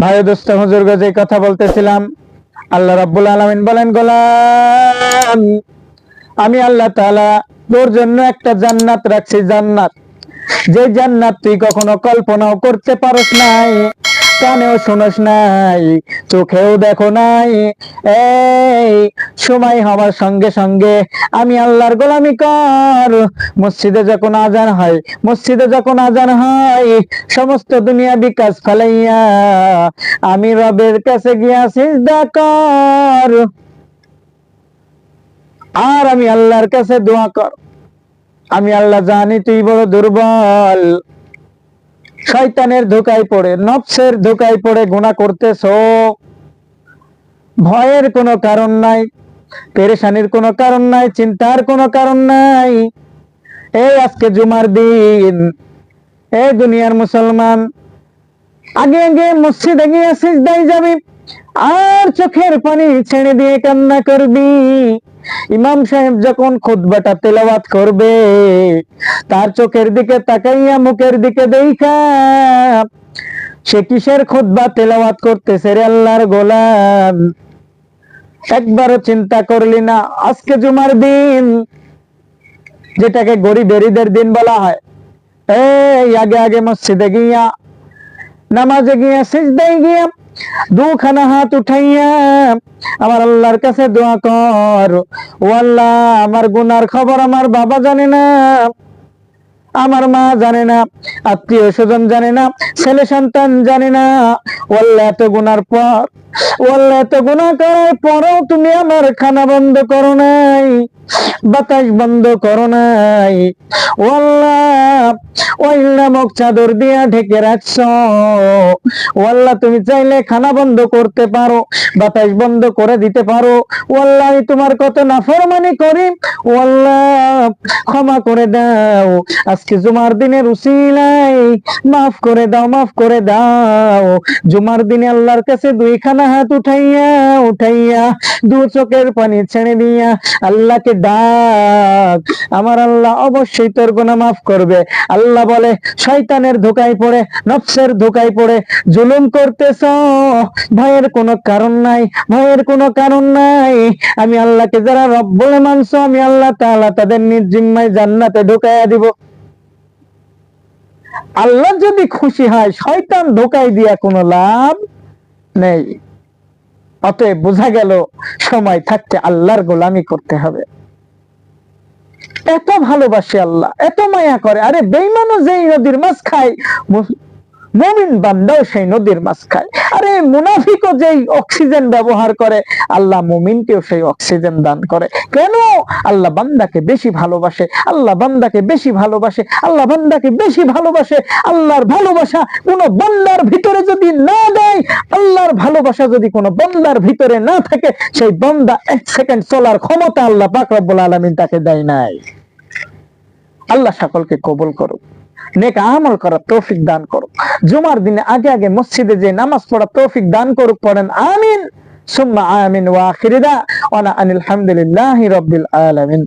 ভাই দোস্ত, হুজুর যে কথা বলতেছিলাম, আল্লাহ রাব্বুল আলামিন বলেন, গোলাম, আমি আল্লাহ তাআলা তোর জন্য একটা জান্নাত রাখছি, জান্নাত। যে জান্নাত তুই কখনো কল্পনাও করতে পারস নাই। কানেও শুনস নাই, চোখেও দেখো নাই। এই সময় হওয়ার সঙ্গে সঙ্গে আমি আল্লাহর গোলামি কর। মসজিদে যখন আজান হয়, মসজিদে যখন আজান হয়, সমস্ত দুনিয়া বিকাশ ফেলাইয়া আমি রবের কাছে গিয়া সিজদা কর। আর আমি আল্লাহর কাছে দোয়া কর। আমি আল্লাহ জানি তুই বড় দুর্বল। শয়তানের ধোকায় পড়ে, নফসের ধোকায় পড়ে গুণা করতেছ। ভয়ের কোনো কারণ নাই, পেরেশানির কোনো কারণ নাই, চিন্তার কোনো কারণ নাই। এই আজকে জুমার দিন, এই দুনিয়ার মুসলমান, আগে আগে মসজিদে গিয়ে সিজদাই যাবি, আর চোখের পানি ছেড়ে দিয়ে কান্না করবি। ইমাম সাহেব যখন খুতবাটা তেলাওয়াত করবে, তার চোখের দিকে তাকাইয়া মুখের দিকে দেখা। সে কিসের খুতবা তেলাওয়াত করতেছে রে আল্লাহর গোলাম? একবারও চিন্তা করলি না আজকে জুমার দিন? যেটাকে গরিবেরিদের দিন বলা হয়। এই, আগে আগে মসজিদে গিয়া, নামাজে গিয়া সিজদাই গিয়া দুখানা হাত উঠাইয়া আমার আল্লাহর কাছে দোয়া কর। ও আল্লাহ, আমার গুনার খবর আমার বাবা জানে না, আমার মা জানে না, আত্মীয় স্বজন জানে না, ছেলে সন্তান জানে না। ওল্লা এত গুনার পর ওল্লা এত গুণা করার পরেও তুমি আমার খানা বন্ধ করো নাই। বাতাস বন্ধ করো নাই। ওল্লাহ ওই চাদর দিয়া ঢেকে রাখছ। ওল্লাহ তুমি চাইলে খানা বন্ধ করতে পারো, বাতাস বন্ধ করে দিতে পারো। ওল্লাহ আমি তোমার কত নাফরমানি করি। ওল্লাহ ক্ষমা করে দাও। আজকে জুমার দিনের উসিলাই মাফ করে দাও, মাফ করে দাও। জুমার দিনে আল্লাহর কাছে দুইখানা হাত উঠাইয়া উঠাইয়া দু চোখের পানি ছেড়ে দিয়া আল্লাহকে ডাক। আমার আল্লাহ অবশ্যই তোর গুনাহ মাফ করবে। আল্লাহ বলে, শয়তানের ধোকায় পড়ে, নফসের ধোকায় পড়ে জুলুম করতেছ? ভয়ের কোনো কারণ নাই, ভয়ের কোনো কারণ নাই। আমি আল্লাহকে যারা রব বলে মানছো, আমি আল্লাহ তাআলা তাদের নিজ জিম্মায় জান্নাতে ঢুকাইয়া দিব। আল্লাহ যদি খুশি হয়, শয়তান ঢোকাই দিয়া কোনো লাভ নেই। অতএব বোঝা গেল, সময় থাকতে আল্লাহর গোলামি করতে হবে। এত ভালোবাসে আল্লাহ এত মায়া করে। আরে বেইমানও যেই নদীর মাছ খায় মুমিন বান্দাও সেই নদীর মাছ খায় আরে মুনাফিকও যেই অক্সিজেন ব্যবহার করে, আল্লাহ মুমিনকেও সেই অক্সিজেন দান করে। কেন? আল্লাহ বান্দাকে বেশি ভালোবাসে, আল্লাহ বান্দাকে বেশি ভালোবাসে, আল্লাহ বান্দাকে বেশি ভালোবাসে, আল্লাহর ভালোবাসা কোন বান্দার ভিতরে যদি না দেয়, আল্লাহর ভালোবাসা যদি কোনো বান্দার ভিতরে না থাকে, সেই বান্দা এক সেকেন্ড চলার ক্ষমতা আল্লাহ পাক রব্বুল আলামিন তাকে দেয় নাই। আল্লাহ সকলকে কবুল করুক। নেক আমল করার তৌফিক দান করুক। জুমার দিনে আগে আগে মসজিদে যে নামাজ পড়া তৌফিক দান করুক, পড়েন, আমিন। সুম্মা আমিন ওয়া আখিরিদা। ওয়া আনিল হামদুলিল্লাহি রাব্বিল আলামিন।